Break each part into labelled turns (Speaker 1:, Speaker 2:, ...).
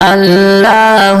Speaker 1: আল্লাহ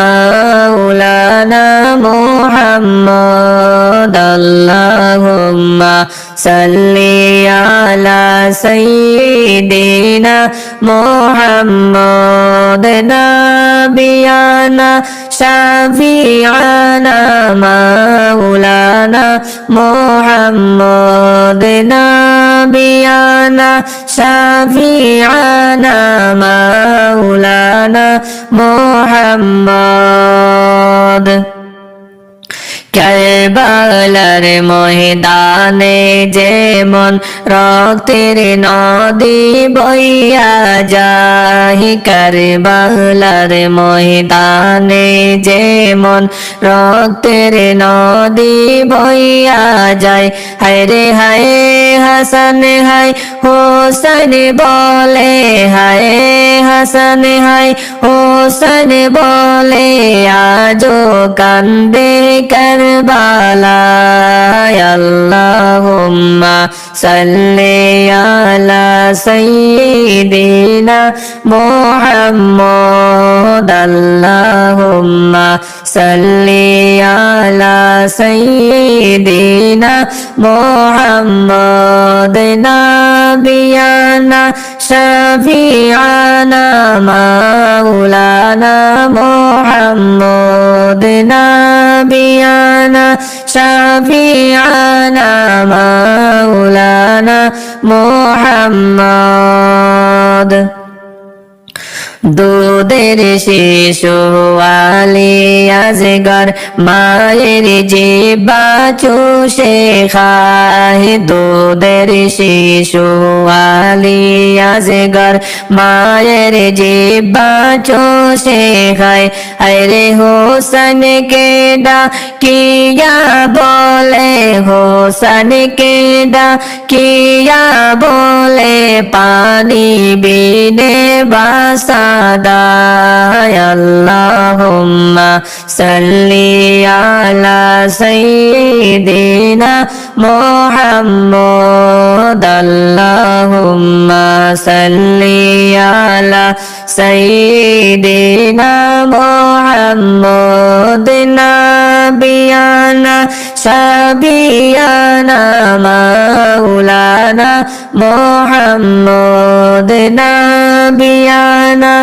Speaker 1: مولانا محمد اللهم صل على سيدنا محمد نبينا شفيعنا مولانا محمد نبينا شفيعنا مولانا محمد. কারবালার ময়দানে যেমন রক্তের নদী বইয়া যায় কারবালার ময়দানে যেমন রক্তের নদী বইয়া যায়। হায় রে হায় হাসান, হায় হোসেন বলে, হায় হাসান, হায় হোসেন বলে আজো কান্দে কারবালায় আল্লাহুম্মা সাল্লি আলা সাইয়্যিদিনা মুহাম্মদ আল্লাহুম্মা সাল্লি আলা সাইয়্যিদিনা নাবিয়ানা শাফিআনা মাওলানা মুহাম্মদ নাবিয়ানা শাফিআনা মাওলানা মুহাম্মদ দুধের শিশু আলি আজগর, মায়ের জিবা চুষে খায়। দুধের শিশু আলি আজগর, মায়ের জিবা চুষে খায়। আরে হোসন কে ডা কিয়া বলে হোসন কে ডা কিয়া বলে, পানি বিনে বাসাদায় আল্লাহুম্মা সাল্লি আলা সাইয়্যিদিনা মুহাম্মদ আল্লাহুম্মা সাল্লি আলা সাইয়্যিদিনা মুহাম্মদ সাবিয়ানা মাওলানা মোহাম্মদ নাবিয়ানা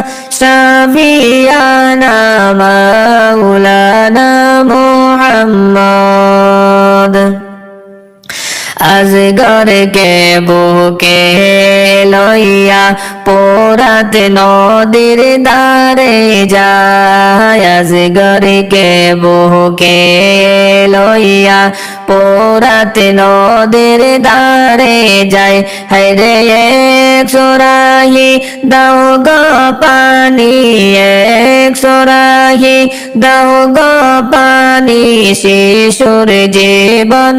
Speaker 1: সাবিয়ানা মাওলানা মুহাম্মদ। আজগরকে বুকে লইয়া পোরাত নদীর দ্বারে যায়। আজগরকে বুকে লইয়া পোরাত নদীর দ্বারে যায়। হরে এক সোরাহি দাও গো পানি এক সোরাহি দাও গো পানি। শিশুর জীবন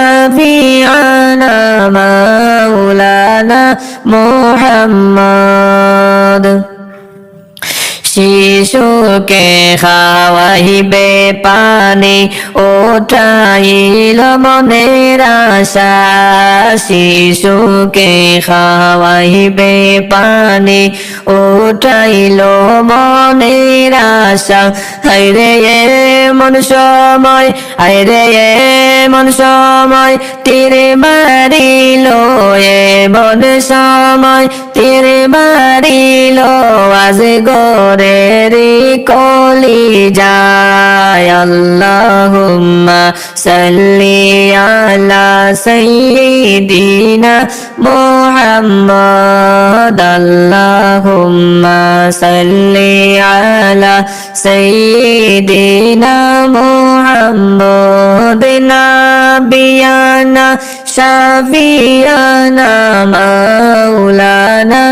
Speaker 1: শাফিআনা মাওলানা মুহাম্মদ শিশুকে খাওয়াইবে পানি ওঠাইল মনের আশা। শিশুকে খাওয়াইবে পানি ওঠাইল মনের আশা। হাইরে এমন সময় আরে এমন সময় তীরে মারিল এমন সময় তীরে মারিল আজ গরে রে কলি যায় আল্লাহুম্মা সাল্লি আলা সাইয়্যিদিনা মুহাম্মদ আল্লাহুম্মা সাল্লি আলা সাইয়্যিদিনা মুহাম্মদ নাবিয়ানা শাফিয়ানা মাওলানা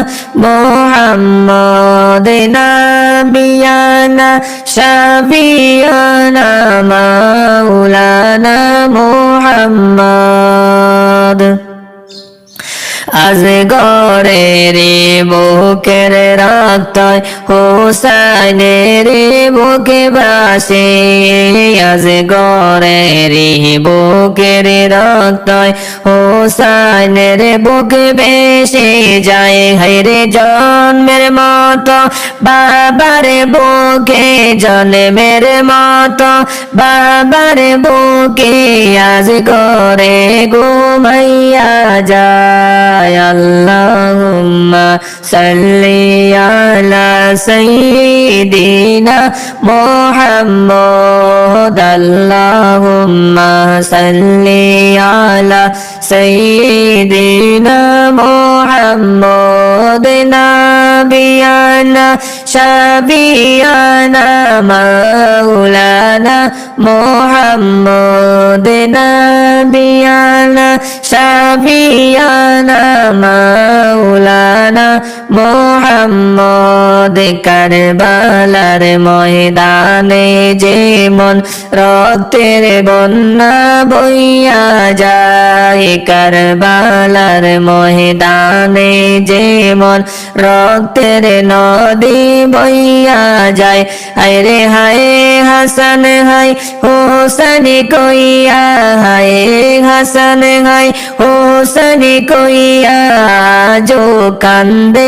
Speaker 1: মুহাম্মদ নাবিয়ানা শাফিয়ানা মাওলানা মুহাম্মদ। আজ গড়ে রে বুকের রাখতায় হোসাইনের বুকে বাসে। আজ গড়ে রে বুকের রাখতায় হোসাইনের বুকে বেশে যায়। হাইরে জন্মের মতো বাবার বুকে, জন্মের মতো বাবার বুকে। আজ করে ঘুমাইয়া যায় আল্লাহুম্মা সাল্লি আলা সাইয়্যিদিনা মুহাম্মদ আল্লাহুম্মা সাল্লি আলা সাইয়্যিদিনা মুহাম্মদ নাবিয়ানা শাবিয়ানা মাওলানা মুহাম্মদ নাবিয়ানা শাবিয়ানা মাওলানা মুহাম্মদ কারবালার ময়দানে যেমন রক্তের বন্যা বইয়া যায়, কারবালার ময়দানে যেমন রক্তের নদী বইয়া যায়। আরে হায় হাসান, হায় হোসেন কইয়া, হায় হাসান, হায় হোসেন কইয়া जो কান্দে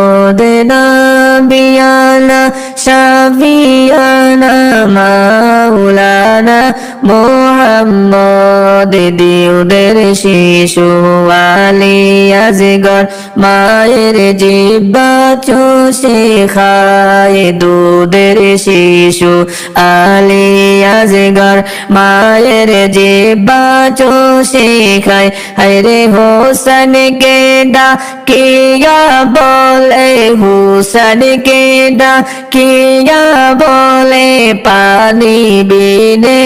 Speaker 1: মুহাম্মদ সাবিয়ানা শাফিয়ানা মাওলানা মুহাম্মদ দিউদের শিশু আলী আজগর মায়ের জিব্বা চষে খায় দুধের শিশু আলী আজগর মায়ের জিব্বা চষে খায়। হরে হোসেন কে ডা কিয়া বলে হুসেন কে ডা কিয়া বলে, পানি বিনে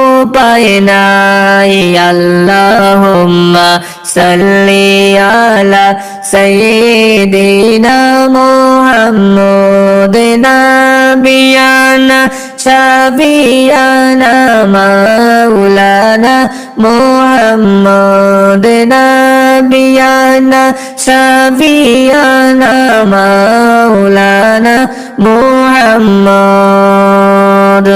Speaker 1: উপায় নাই আল্লাহুম্মা সাল্লি আলা সাইয়্যিদিনা মুহাম্মদ নাবিয়ানা শাফিয়ানা মাওলানা মুহাম্মদ নাবিয়ানা শাফিয়ানা মাওলানা মুহাম্মদ